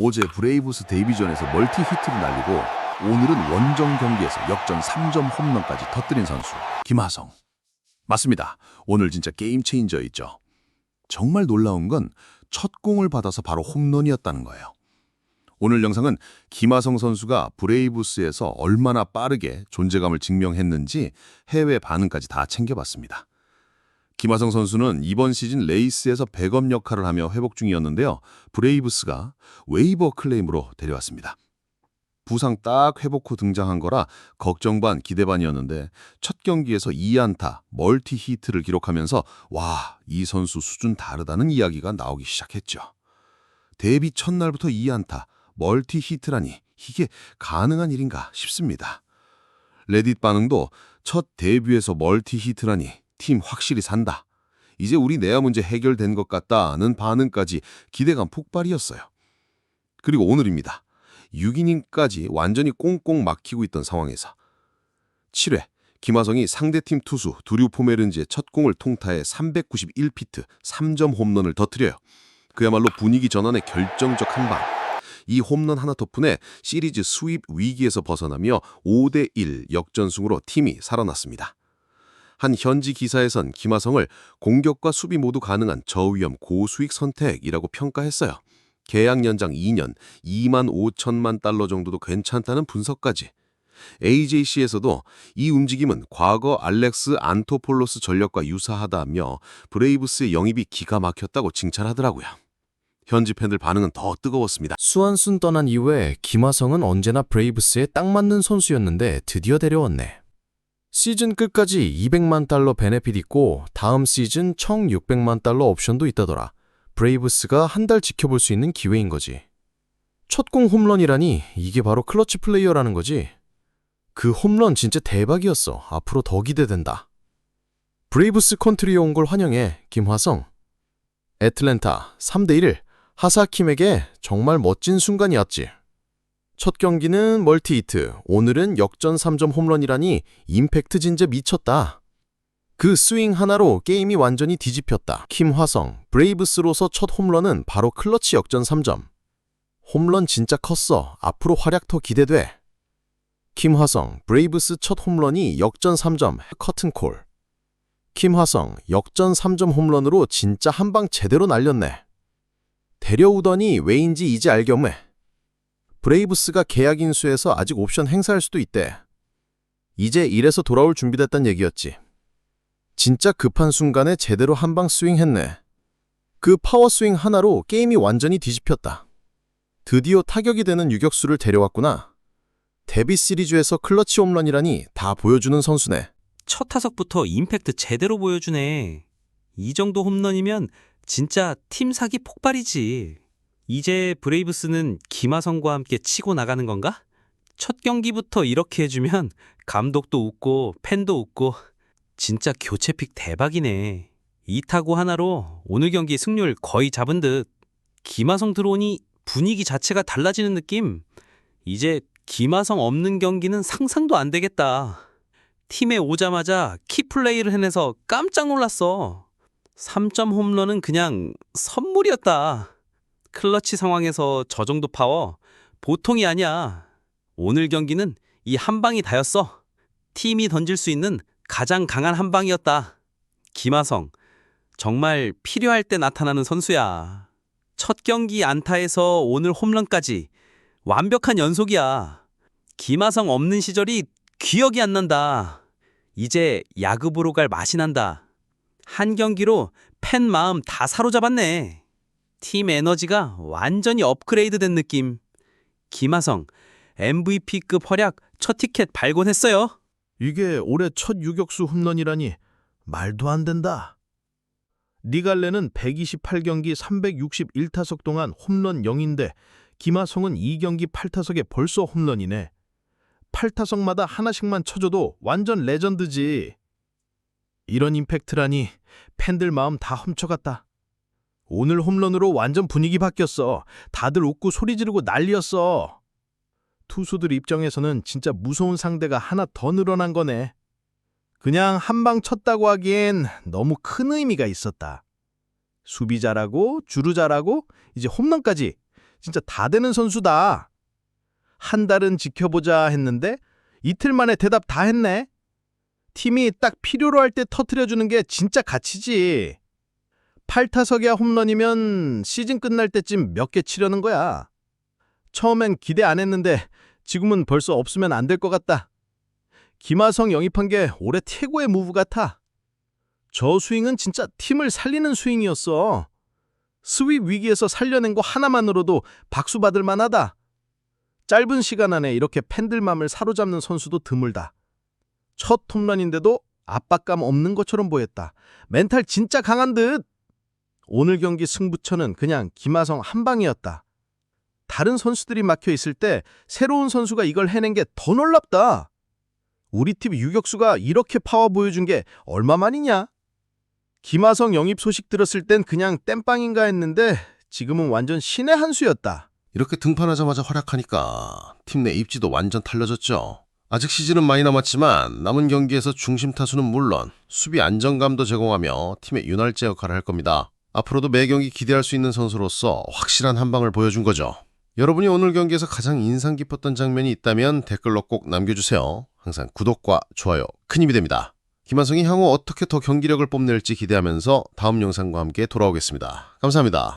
어제 브레이브스 데이비전에서 멀티 히트를 날리고 오늘은 원정 경기에서 역전 3점 홈런까지 터뜨린 선수 김하성. 맞습니다. 오늘 진짜 게임 체인저였죠. 정말 놀라운 건 첫 공을 받아서 바로 홈런이었다는 거예요. 오늘 영상은 김하성 선수가 브레이브스에서 얼마나 빠르게 존재감을 증명했는지 해외 반응까지 다 챙겨봤습니다. 김하성 선수는 이번 시즌 레이스에서 백업 역할을 하며 회복 중이었는데요. 브레이브스가 웨이버 클레임으로 데려왔습니다. 부상 딱 회복 후 등장한 거라 걱정 반 기대 반이었는데 첫 경기에서 2안타, 멀티 히트를 기록하면서 와, 이 선수 수준 다르다는 이야기가 나오기 시작했죠. 데뷔 첫날부터 2안타, 멀티 히트라니 이게 가능한 일인가 싶습니다. 레딧 반응도 첫 데뷔에서 멀티 히트라니 팀 확실히 산다. 이제 우리 내야 문제 해결된 것 같다는 반응까지 기대감 폭발이었어요. 그리고 오늘입니다. 6이닝까지 완전히 꽁꽁 막히고 있던 상황에서 7회 김하성이 상대팀 투수 두류 포메른지의 첫 공을 통타해 391피트 3점 홈런을 터뜨려요. 그야말로 분위기 전환의 결정적 한 방. 이 홈런 하나 덕분에 시리즈 수입 위기에서 벗어나며 5대1 역전승으로 팀이 살아났습니다. 한 현지 기사에선 김하성을 공격과 수비 모두 가능한 저위험 고수익 선택이라고 평가했어요. 계약 연장 2년 2만 5천만 달러 정도도 괜찮다는 분석까지. AJC에서도 이 움직임은 과거 알렉스 안토폴로스 전력과 유사하다며 브레이브스의 영입이 기가 막혔다고 칭찬하더라고요. 현지 팬들 반응은 더 뜨거웠습니다. 수완순 떠난 이후에 김하성은 언제나 브레이브스에 딱 맞는 선수였는데 드디어 데려왔네. 시즌 끝까지 200만 달러 베네핏 있고 다음 시즌 총 600만 달러 옵션도 있다더라. 브레이브스가 한 달 지켜볼 수 있는 기회인 거지. 첫 공 홈런이라니 이게 바로 클러치 플레이어라는 거지. 그 홈런 진짜 대박이었어. 앞으로 더 기대된다. 브레이브스 컨트리에 온 걸 환영해, 김화성. 애틀랜타 3대1 하사킴에게 정말 멋진 순간이었지. 첫 경기는 멀티히트, 오늘은 역전 3점 홈런이라니 임팩트 진짜 미쳤다. 그 스윙 하나로 게임이 완전히 뒤집혔다. 김화성, 브레이브스로서 첫 홈런은 바로 클러치 역전 3점. 홈런 진짜 컸어. 앞으로 활약 더 기대돼. 김화성, 브레이브스 첫 홈런이 역전 3점, 커튼콜. 김화성, 역전 3점 홈런으로 진짜 한 방 제대로 날렸네. 데려오더니 왜인지 이제 알겸해. 브레이브스가 계약 인수해서 아직 옵션 행사할 수도 있대. 이제 일에서 돌아올 준비됐단 얘기였지. 진짜 급한 순간에 제대로 한 방 스윙했네. 그 파워 스윙 하나로 게임이 완전히 뒤집혔다. 드디어 타격이 되는 유격수를 데려왔구나. 데뷔 시리즈에서 클러치 홈런이라니 다 보여주는 선수네. 첫 타석부터 임팩트 제대로 보여주네. 이 정도 홈런이면 진짜 팀 사기 폭발이지. 이제 브레이브스는 김하성과 함께 치고 나가는 건가? 첫 경기부터 이렇게 해주면 감독도 웃고 팬도 웃고 진짜 교체픽 대박이네. 이 타구 하나로 오늘 경기 승률 거의 잡은 듯. 김하성 들어오니 분위기 자체가 달라지는 느낌. 이제 김하성 없는 경기는 상상도 안 되겠다. 팀에 오자마자 키플레이를 해내서 깜짝 놀랐어. 3점 홈런은 그냥 선물이었다. 클러치 상황에서 저 정도 파워 보통이 아니야. 오늘 경기는 이 한 방이 다였어. 팀이 던질 수 있는 가장 강한 한 방이었다. 김하성, 정말 필요할 때 나타나는 선수야. 첫 경기 안타에서 오늘 홈런까지 완벽한 연속이야. 김하성 없는 시절이 기억이 안 난다. 이제 야급으로 갈 맛이 난다. 한 경기로 팬 마음 다 사로잡았네. 팀 에너지가 완전히 업그레이드 된 느낌. 김하성, MVP급 활약 첫 티켓 발권했어요. 이게 올해 첫 유격수 홈런이라니 말도 안 된다. 니갈레는 128경기 361타석 동안 홈런 0인데 김하성은 2경기 8타석에 벌써 홈런이네. 8타석마다 하나씩만 쳐줘도 완전 레전드지. 이런 임팩트라니 팬들 마음 다 훔쳐갔다. 오늘 홈런으로 완전 분위기 바뀌었어. 다들 웃고 소리 지르고 난리였어. 투수들 입장에서는 진짜 무서운 상대가 하나 더 늘어난 거네. 그냥 한 방 쳤다고 하기엔 너무 큰 의미가 있었다. 수비 잘하고 주루 잘하고 이제 홈런까지 진짜 다 되는 선수다. 한 달은 지켜보자 했는데 이틀 만에 대답 다 했네. 팀이 딱 필요로 할 때 터트려주는 게 진짜 가치지. 8타석이야 홈런이면 시즌 끝날 때쯤 몇 개 치려는 거야. 처음엔 기대 안 했는데 지금은 벌써 없으면 안 될 것 같다. 김하성 영입한 게 올해 최고의 무브 같아. 저 스윙은 진짜 팀을 살리는 스윙이었어. 스윕 위기에서 살려낸 거 하나만으로도 박수 받을 만하다. 짧은 시간 안에 이렇게 팬들 맘을 사로잡는 선수도 드물다. 첫 홈런인데도 압박감 없는 것처럼 보였다. 멘탈 진짜 강한 듯. 오늘 경기 승부처는 그냥 김하성 한 방이었다. 다른 선수들이 막혀 있을 때 새로운 선수가 이걸 해낸 게 더 놀랍다. 우리 팀 유격수가 이렇게 파워 보여준 게 얼마만이냐? 김하성 영입 소식 들었을 땐 그냥 땜빵인가 했는데 지금은 완전 신의 한 수였다. 이렇게 등판하자마자 활약하니까 팀 내 입지도 완전 달라졌죠. 아직 시즌은 많이 남았지만 남은 경기에서 중심 타수는 물론 수비 안정감도 제공하며 팀의 윤활제 역할을 할 겁니다. 앞으로도 매 경기 기대할 수 있는 선수로서 확실한 한 방을 보여준 거죠. 여러분이 오늘 경기에서 가장 인상 깊었던 장면이 있다면 댓글로 꼭 남겨주세요. 항상 구독과 좋아요 큰 힘이 됩니다. 김한성이 향후 어떻게 더 경기력을 뽐낼지 기대하면서 다음 영상과 함께 돌아오겠습니다. 감사합니다.